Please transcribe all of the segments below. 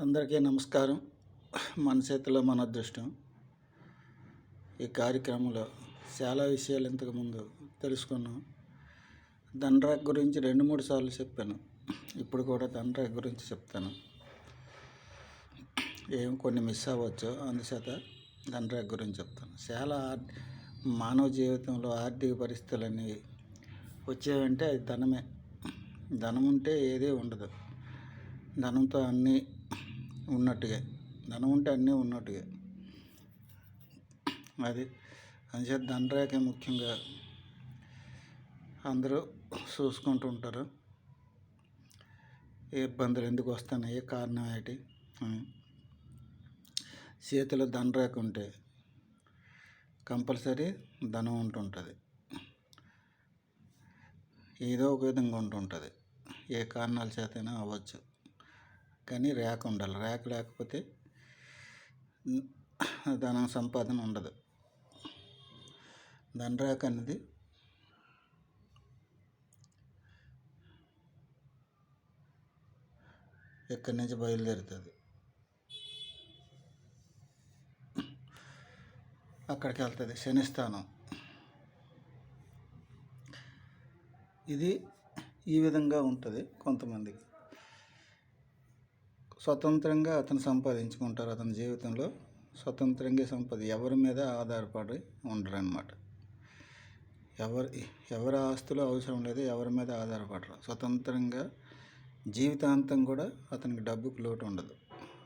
అందరికీ నమస్కారం. మన చేతిలో మన అదృష్టం. ఈ కార్యక్రమంలో చాలా విషయాలు ఇంతకుముందు తెలుసుకున్నాం. దండ్రాక్ గురించి రెండు మూడు సార్లు చెప్పాను. ఇప్పుడు కూడా దండ్రాక్ గురించి చెప్తాను. ఏం కొన్ని మిస్ అవ్వచ్చు అందుచేత దండ్రాక్ గురించి చెప్తాను. చాలా ఆర్- మానవ జీవితంలో ఆర్థిక పరిస్థితులు అనేవి వచ్చేవంటే అది ధనమే. ధనం ఉంటే ఏదీ ఉండదు. ధనంతో అన్నీ ఉన్నట్టుగా. ధనం ఉంటే అన్నీ ఉన్నట్టుగా. అది అందుచేత దండరాకే ముఖ్యంగా అందరూ చూసుకుంటూ ఉంటారు. ఏ ఇబ్బందులు ఎందుకు వస్తున్నాయి? ఏ కారణం ఏంటి చేతిలో ధనరేఖ ఉంటే కంపల్సరీ ధనం ఉంటుంటుంది ఏదో ఒక విధంగా ఉంటుంటుంది ఏ కారణాల చేతైనా అవ్వచ్చు. కానీ ర్యాక్ ఉండాలి. ర్యాక్ లేకపోతే ధనం సంపాదన ఉండదు. దండరాక అనేది ఇక్కడి నుంచి బయలుదేరుతుంది? అక్కడికి వెళ్తుంది. శనిస్థానం. ఇది ఈ విధంగా ఉంటుంది కొంతమందికి. స్వతంత్రంగా అతను సంపాదించుకుంటారు అతని జీవితంలో. స్వతంత్రంగా సంపద ఎవరి మీద ఆధారపడి ఉండరు అనమాట ఎవరి ఎవరి ఆస్తులు అవసరం లేదు ఎవరి మీద ఆధారపడరు. స్వతంత్రంగా జీవితాంతం కూడా అతనికి డబ్బుకి లోటు ఉండదు.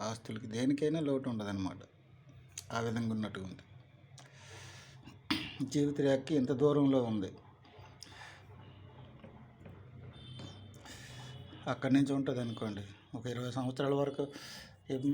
ఆస్తులకి దేనికైనా లోటు ఉండదు అనమాట ఆ విధంగా ఉన్నట్టుగా ఉంది. జీవిత రేఖకి ఇంత దూరంలో ఉంది. అక్కడి నుంచి ఉంటుంది అనుకోండి ఒక ఇరవై సంవత్సరాల వరకు ఏం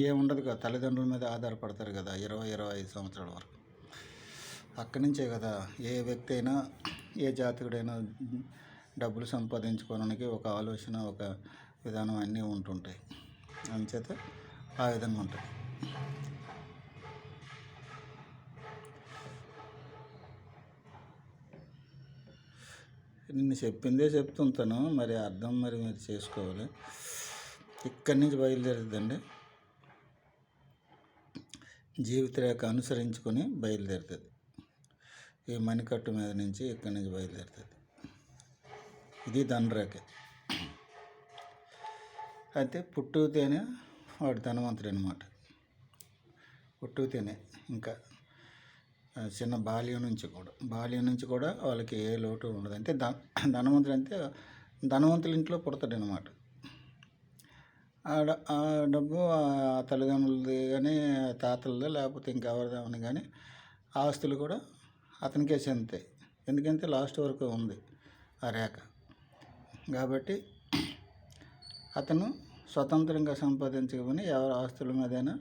ఏముండదు కదా. తల్లిదండ్రుల మీద ఆధారపడతారు కదా ఇరవై ఇరవై ఐదు సంవత్సరాల వరకు. అక్కడి నుంచే కదా ఏ వ్యక్తి అయినా ఏ జాతకుడైనా డబ్బులు సంపాదించుకోవడానికి ఒక ఆలోచన ఒక విధానం అన్నీ ఉంటుంటాయి. అంచేత ఆ విధంగా ఉంటుంది. నిన్ను చెప్పిందే చెప్తుంటాను మరి అర్థం మరి మీరు చేసుకోవాలి. ఇక్కడి నుంచి బయలుదేరుతుందండి జీవిత రేఖ అనుసరించుకొని బయలుదేరుతుంది. ఈ మణికట్టు మీద నుంచి ఇక్కడి నుంచి బయలుదేరుతుంది. ఇది ధనరేఖ అయితే పుట్టుతేనే వాడు ధనవంతుడు అనమాట పుట్టుతేనే ఇంకా చిన్న బాల్యం నుంచి కూడా. బాల్యం నుంచి కూడా వాళ్ళకి ఏ లోటు ఉండదు. అంటే ధన ధనవంతుడు అంటే ధనవంతుల ఇంట్లో పుడతాడు అనమాట ఆ ఆ డబ్బు ఆ తల్లిదండ్రులది కానీ తాతలది లేకపోతే ఇంకెవరిదామని కానీ ఆస్తులు కూడా అతనికే చెందుతాయి. ఎందుకంటే లాస్ట్ వరకు ఉంది ఆ రేఖ. కాబట్టి అతను స్వతంత్రంగా సంపాదించకపోయినా ఎవరి ఆస్తుల మీదైనా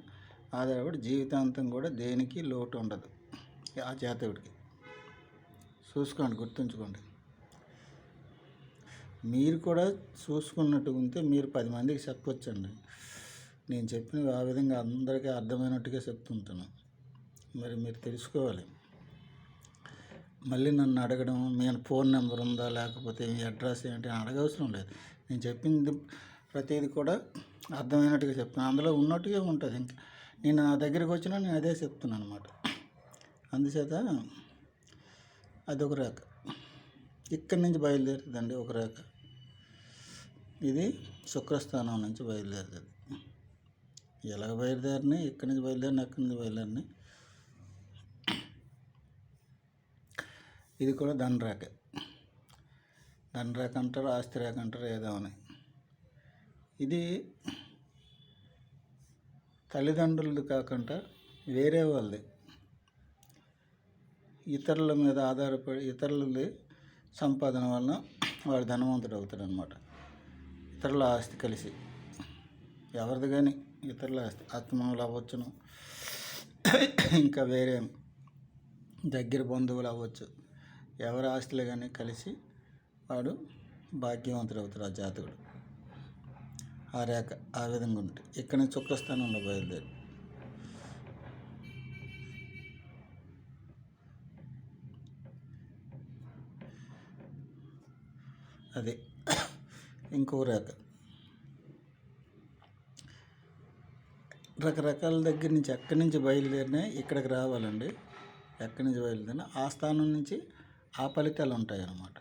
ఆధారపడి జీవితాంతం కూడా దేనికి లోటు ఉండదు. ఆ జాతకుడికి చూసుకోండి గుర్తుంచుకోండి. మీరు కూడా చూసుకున్నట్టు ఉంటే మీరు పది మందికి చెప్పొచ్చండి. నేను చెప్పినవి ఆ విధంగా అందరికీ అర్థమైనట్టుగా చెప్తుంటాను. మరి మీరు తెలుసుకోవాలి. మళ్ళీ నన్ను అడగడం మీ ఫోన్ నెంబర్ ఉందా లేకపోతే మీ అడ్రస్ ఏంటి అని అడగవసరం లేదు. నేను చెప్పింది ప్రతిదీ కూడా అర్థమైనట్టుగా చెప్తాను అందులో ఉన్నట్టుగా ఉంటుంది. ఇంకా నేను నా దగ్గరికి వచ్చినా నేను అదే చెప్తున్నాను అనమాట అందుచేత అదొక రేఖ. ఇక్కడి నుంచి బయలుదేరుతుందండి ఒక రేఖ. ఇది శుక్రస్థానం నుంచి బయలుదేరుతుంది. ఎలాగ బయలుదేరినాయి ఇక్కడి నుంచి బయలుదేరిన అక్కడి నుంచి బయలుదేరినాయి ఇది కూడా ధనరేఖే. ధనరేఖ అంటారు ఆస్తి రేఖ అంటారు ఏదో అని. ఇది తల్లిదండ్రులది కాకుండా వేరే వాళ్ళది. ఇతరుల మీద ఆధారపడి ఇతరులది సంపాదన వలన వాడు ధనవంతుడు అవుతాడు అనమాట ఇతరుల ఆస్తి కలిసి. ఎవరిది కానీ ఇతరుల ఆస్తి ఆత్మనులు అవ్వచ్చును ఇంకా వేరే దగ్గర బంధువులు అవ్వచ్చు ఎవరి ఆస్తులు కానీ కలిసి వాడు భాగ్యవంతుడు అవుతాడు ఆ జాతకుడు. ఆ రేఖ ఆ విధంగా ఉంటుంది ఇక్కడ నుంచి శుక్రస్థానంలో బయలుదేరి. అది ఇంకో రేఖ. రకరకాల దగ్గర నుంచి ఎక్కడి నుంచి బయలుదేరినా ఇక్కడికి రావాలండి. ఎక్కడి నుంచి బయలుదేరినా ఆ స్థానం నుంచి ఆ ఫలితాలు ఉంటాయి అన్నమాట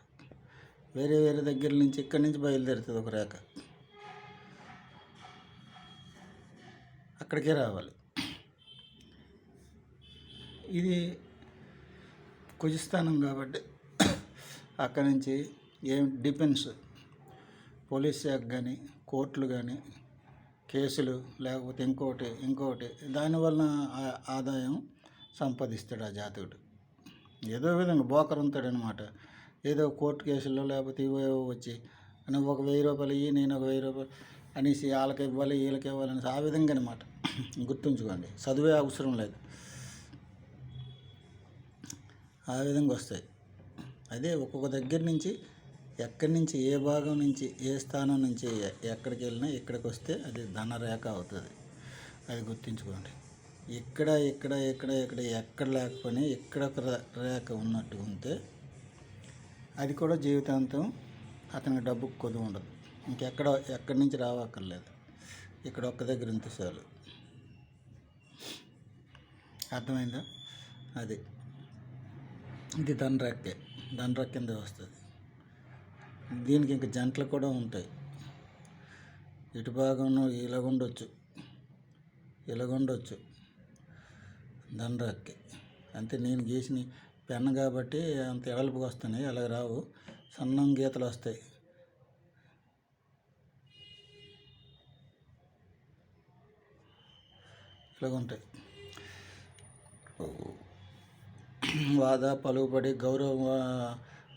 వేరే వేరే దగ్గర నుంచి ఇక్కడి నుంచి బయలుదేరుతుంది ఒక రేఖ. అక్కడికే రావాలి. ఇది కుజస్థానం కాబట్టి అక్కడి నుంచి ఏం డిపెండ్స్ పోలీస్ శాఖ కానీ కోర్టులు కానీ కేసులు లేకపోతే ఇంకోటి ఇంకోటి దానివల్ల ఆదాయం సంపాదిస్తాడు ఆ జాతకుడు. ఏదో విధంగా బోకర్ ఉంటాడనమాట ఏదో కోర్టు కేసుల్లో లేకపోతే ఇవేవో వచ్చి నువ్వు ఒక వెయ్యి రూపాయలు ఇవి నేను ఒక వెయ్యి రూపాయలు అనేసి వాళ్ళకి ఇవ్వాలి వీళ్ళకి ఇవ్వాలి అనేసి ఆ విధంగా అనమాట గుర్తుంచుకోండి చదివే అవసరం లేదు. ఆ విధంగా వస్తాయి. అదే ఒక్కొక్క దగ్గర నుంచి ఎక్కడి నుంచి ఏ భాగం నుంచి ఏ స్థానం నుంచి ఎక్కడికి వెళ్ళినా ఇక్కడికి వస్తే అది ధనరేఖ అవుతుంది. అది గుర్తుంచుకోండి. ఇక్కడ ఇక్కడ ఇక్కడ ఇక్కడ ఎక్కడ లేకపోయినా ఇక్కడ ఒక రేఖ ఉన్నట్టు ఉంటే అది కూడా జీవితాంతం అతనికి డబ్బుకు కొద్దు ఉండదు. ఇంకెక్కడ ఎక్కడి నుంచి రావక్కర్లేదు. ఇక్కడ ఒక్క దగ్గర ఉంటే చాలు. అర్థమైందా? అది. ఇది ధనరెక్కే ధనరెక్క కింద వస్తుంది. దీనికి ఇంకా జంటలు కూడా ఉంటాయి. ఇటు భాగం ఇలాగుండొచ్చు. ఇలాగుండొచ్చు. ధనరెక్కే అంతే నేను గీసిన పెన్ కాబట్టి అంత ఎడల్పుగా వస్తున్నాయి అలా రావు. సన్నం గీతలు వస్తాయి. ఇలాగుంటాయి. వాద పలుకుబడి గౌరవ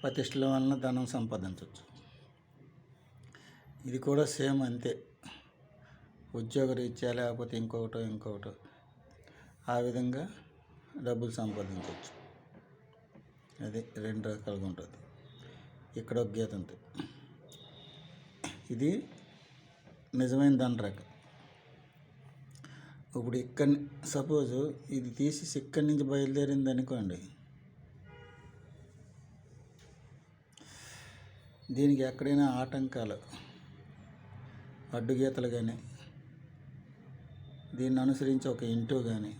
ప్రతిష్టల వలన ధనం సంపాదించవచ్చు. ఇది కూడా సేమ్ అంతే. ఉద్యోగ రీత్యా లేకపోతే ఇంకొకటో ఇంకొకటో ఆ విధంగా డబ్బులు సంపాదించవచ్చు. అది రెండు రకాలుగా ఉంటుంది. ఇక్కడ ఒక గీత ఉంది. ఇది నిజమైన ధనరేఖ ఇప్పుడు ఇక్కడ సపోజ్ ఇది తీసి ఇక్కడి నుంచి బయలుదేరింది అనుకోండి దీనికి ఎక్కడైనా ఆటంకాలు అడ్డుగీతలు కానీ దీన్ని అనుసరించి ఒక ఇంటూ కానీ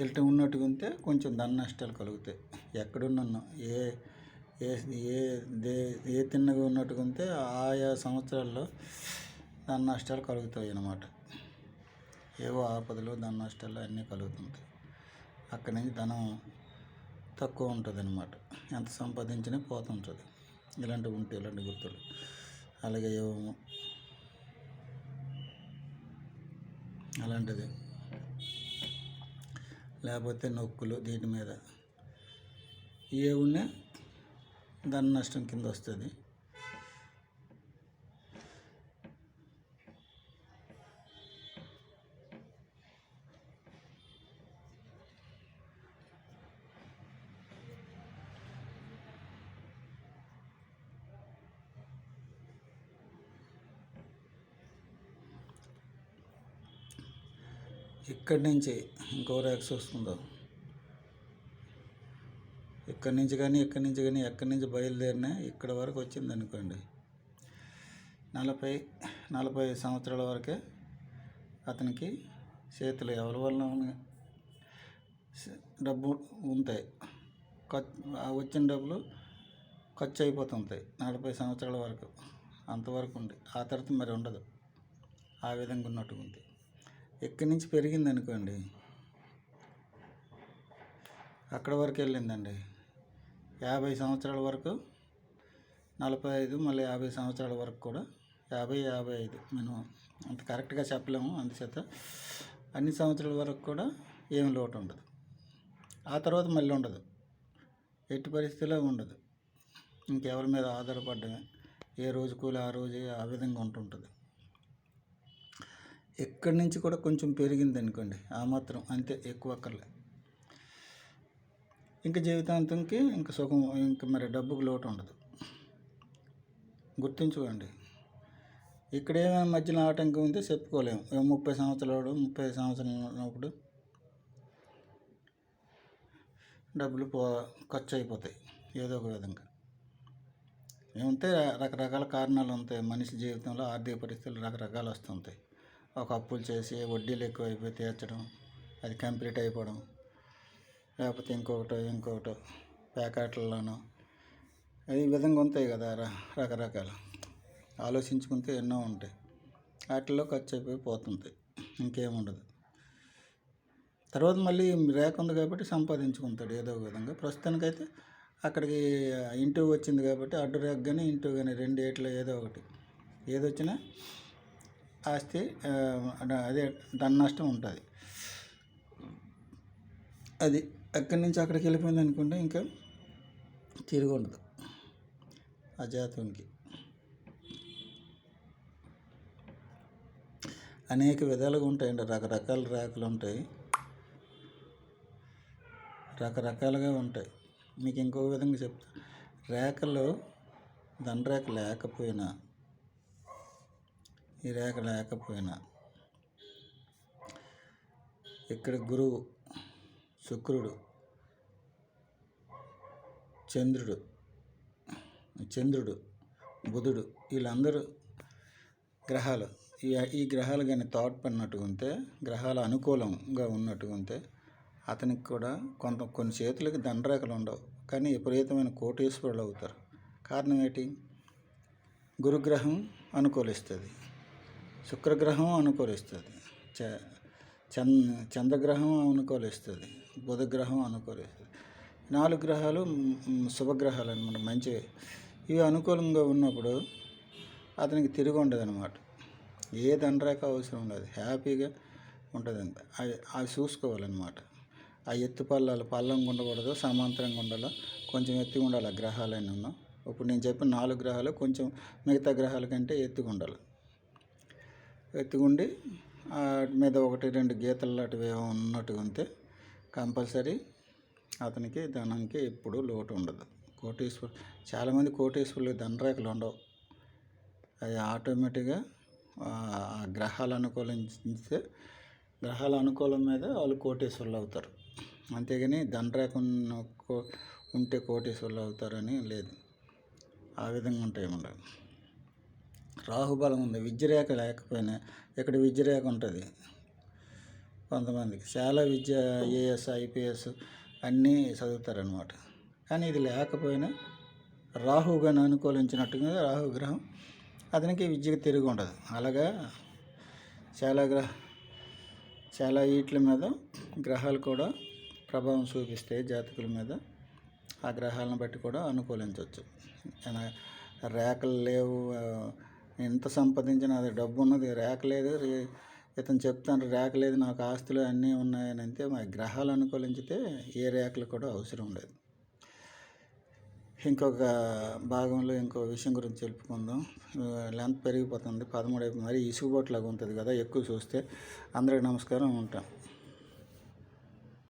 ఇల్ట ఉన్నట్టుగా ఉంటే కొంచెం ధన నష్టాలు కలుగుతాయి. ఎక్కడున్నా ఏ ఏ ఏ దే ఏ తిన్నగా ఉన్నట్టుగా ఉంటే ఆయా సంవత్సరాల్లో ధన నష్టాలు కలుగుతాయి అన్నమాట. ఏవో ఆపదలు ధన నష్టాలు అన్నీ కలుగుతుంటాయి. అక్కడి నుంచి ధనం తక్కువ ఉంటుంది అన్నమాట ఎంత సంపాదించినా పోతుంటుంది. ఇలాంటివి ఉంటాయి ఇలాంటి గుర్తులు. అలాగే ఏవో అలాంటిది. లేకపోతే నొక్కులు దీని మీద. ఏ ఉన్నా ధన నష్టం కింద వస్తుంది. ఇక్కడి నుంచి ఇంకో ర్యాక్స్ వస్తుందో. ఇక్కడి నుంచి కానీ ఇక్కడి నుంచి కానీ ఎక్కడి నుంచి బయలుదేరినా ఇక్కడ వరకు వచ్చింది అనుకోండి నలభై నలభై సంవత్సరాల వరకే అతనికి చేతులు ఎవరి వల్ల డబ్బు ఉంటాయి. ఖర్చు వచ్చిన డబ్బులు ఖర్చు అయిపోతుంటాయి. నలభై సంవత్సరాల వరకు అంతవరకు ఉంది ఆ తర్వాత మరి ఉండదు. ఆ విధంగా ఉన్నట్టుగా ఉంది. ఇక్కడి నుంచి పెరిగింది అనుకోండి అక్కడ వరకు వెళ్ళిందండి. యాభై సంవత్సరాల వరకు నలభై ఐదు మళ్ళీ యాభై సంవత్సరాల వరకు కూడా యాభై యాభై ఐదు. మేము అంత కరెక్ట్గా చెప్పలేము అందుచేత అన్ని సంవత్సరాల వరకు కూడా ఏం లోటు ఉండదు. ఆ తర్వాత మళ్ళీ ఉండదు. ఎట్టి పరిస్థితిలో ఉండదు. ఇంకెవరి మీద ఆధారపడ్డమే. ఏ రోజు కూలి ఆ రోజు ఆ విధంగా ఉంటుంటుంది. ఎక్కడి నుంచి కూడా కొంచెం పెరిగింది అనుకోండి ఆ మాత్రం అంతే ఎక్కువ అక్కర్లే. ఇంకా జీవితాంతంకి ఇంకా సుఖం ఇంకా మరి డబ్బుకు లోటు ఉండదు. గుర్తుంచుకోండి ఇక్కడ ఏమైనా మధ్యలో ఆటంకం ఉంటే చెప్పుకోలేము. ముప్పై సంవత్సరాలు ముప్పై సంవత్సరాలు ఉన్నప్పుడు డబ్బులు పో ఖర్చు అయిపోతాయి ఏదో ఒక విధంగా. ఏముంటే రకరకాల కారణాలు ఉంటాయి. మనిషి జీవితంలో ఆర్థిక పరిస్థితులు రకరకాలు వస్తుంటాయి. ఒక అప్పులు చేసి వడ్డీలు ఎక్కువైపోయి తీర్చడం అది కంప్లీట్ అయిపోవడం లేకపోతే ఇంకొకటో ఇంకొకటో ప్యాకెట్లలోనో ఈ విధంగా ఉంటాయి కదా ర- రకరకాలు. ఆలోచించుకుంటే ఎన్నో ఉంటాయి. వాటిల్లో ఖర్చు అయిపోయి పోతుంటాయి. ఇంకేముండదు తర్వాత మళ్ళీ రేఖ ఉంది కాబట్టి సంపాదించుకుంటాడు ఏదో ఒక విధంగా. ప్రస్తుతానికైతే అక్కడికి ఇంటూ వచ్చింది కాబట్టి అడ్డు రేఖ కానీ ఇంటూ కానీ రెండు ఏట్లో ఏదో ఒకటి. ఏదొచ్చినా ఆస్తి అదే ధన నష్టం ఉంటుంది. అది అక్కడి నుంచి అక్కడికి వెళ్ళిపోయింది అనుకుంటే ఇంకా తిరిగి ఉండదు. ఆ జాతకంకి. అనేక విధాలుగా ఉంటాయండి. రకరకాల రేఖలు ఉంటాయి. రకరకాలుగా ఉంటాయి. మీకు ఇంకో విధంగా చెప్తా. రేఖలు దండరేఖ లేకపోయినా ఈ రేఖ లేకపోయినా. ఇక్కడ గురువు శుక్రుడు చంద్రుడు చంద్రుడు బుధుడు వీళ్ళందరూ గ్రహాలు. ఈ ఈ గ్రహాలు కానీ తోడ్పడినట్టుగా ఉంటే గ్రహాలు అనుకూలంగా ఉన్నట్టు ఉంటే అతనికి కూడా కొంత కొన్ని చేతులకి దండరేఖలు ఉండవు. కానీ విపరీతమైన కోటేశ్వరులు అవుతారు. కారణం ఏంటి? గురుగ్రహం అనుకూలిస్తుంది. శుక్రగ్రహం అనుకూలిస్తుంది. చ చంద చంద్రగ్రహం అనుకూలిస్తుంది. బుధగ్రహం అనుకూలిస్తుంది. నాలుగు గ్రహాలు శుభగ్రహాలు అనమాట. మంచివి ఇవి అనుకూలంగా ఉన్నప్పుడు అతనికి తిరిగి ఉండదు అనమాట ఏ దండరేఖ అవసరం లేదు. హ్యాపీగా ఉంటుంది. అంత అవి అవి చూసుకోవాలన్నమాట. ఆ ఎత్తు పల్లాలు పల్లంగా ఉండకూడదు సమాంతరంగా ఉండాలి కొంచెం ఎత్తుగా ఉండాలి ఆ గ్రహాలన్నీ ఉన్నాం. ఇప్పుడు నేను చెప్పిన నాలుగు గ్రహాలు కొంచెం మిగతా గ్రహాల కంటే ఎత్తుగా ఉండాలి ఎత్తుకుండి వాటి మీద ఒకటి రెండు గీతలు లాంటివి ఉన్నట్టుగా ఉంటే కంపల్సరీ అతనికి ధనంకి ఎప్పుడూ లోటు ఉండదు. కోటీశ్వరు చాలామంది కోటీశ్వరులు ధనరేఖలు ఉండవు. అది ఆటోమేటిక్గా గ్రహాలు అనుకూలించే గ్రహాల అనుకూలం మీద వాళ్ళు కోటీశ్వరులు అవుతారు. అంతేగాని ధనరేఖ కో- ఉంటే కోటీశ్వరులు అవుతారని లేదు. ఆ విధంగా ఉంటాయి మనం రాహుబలం ఉంది. విద్యరేఖ లేకపోయినా ఇక్కడ విద్యరేఖ ఉంటుంది. కొంతమందికి చాలా విద్య ఐఏఎస్ ఐపీఎస్ అన్నీ చదువుతారనమాట కానీ ఇది లేకపోయినా రాహుగా అనుకూలించినట్టుగా రాహు గ్రహం అతనికి విద్యకు తిరిగి ఉండదు. అలాగా చాలా గ్రహ చాలా వీటి మీద గ్రహాలు కూడా ప్రభావం చూపిస్తాయి జాతకుల మీద ఆ గ్రహాలను బట్టి కూడా అనుకూలించవచ్చు. ఏనా- రేఖలు లేవు ఎంత సంపాదించినా అది డబ్బు ఉన్నది రేఖ లేదు రే- ఇతను చెప్తాను రేఖ లేదు నాకు ఆస్తులు అన్నీ ఉన్నాయని అంతే మా గ్రహాలు అనుకూలించితే ఏ రేఖలు కూడా అవసరం లేదు ఇంకొక భాగంలో ఇంకో విషయం గురించి తెలుపుకుందాం లెంత్ పెరిగిపోతుంది పదమూడు అయిపోయింది మరి ఇసుగుబోట్లాగా ఉంటుంది కదా ఎక్కువ చూస్తే. అందరికి నమస్కారం ఉంటాం.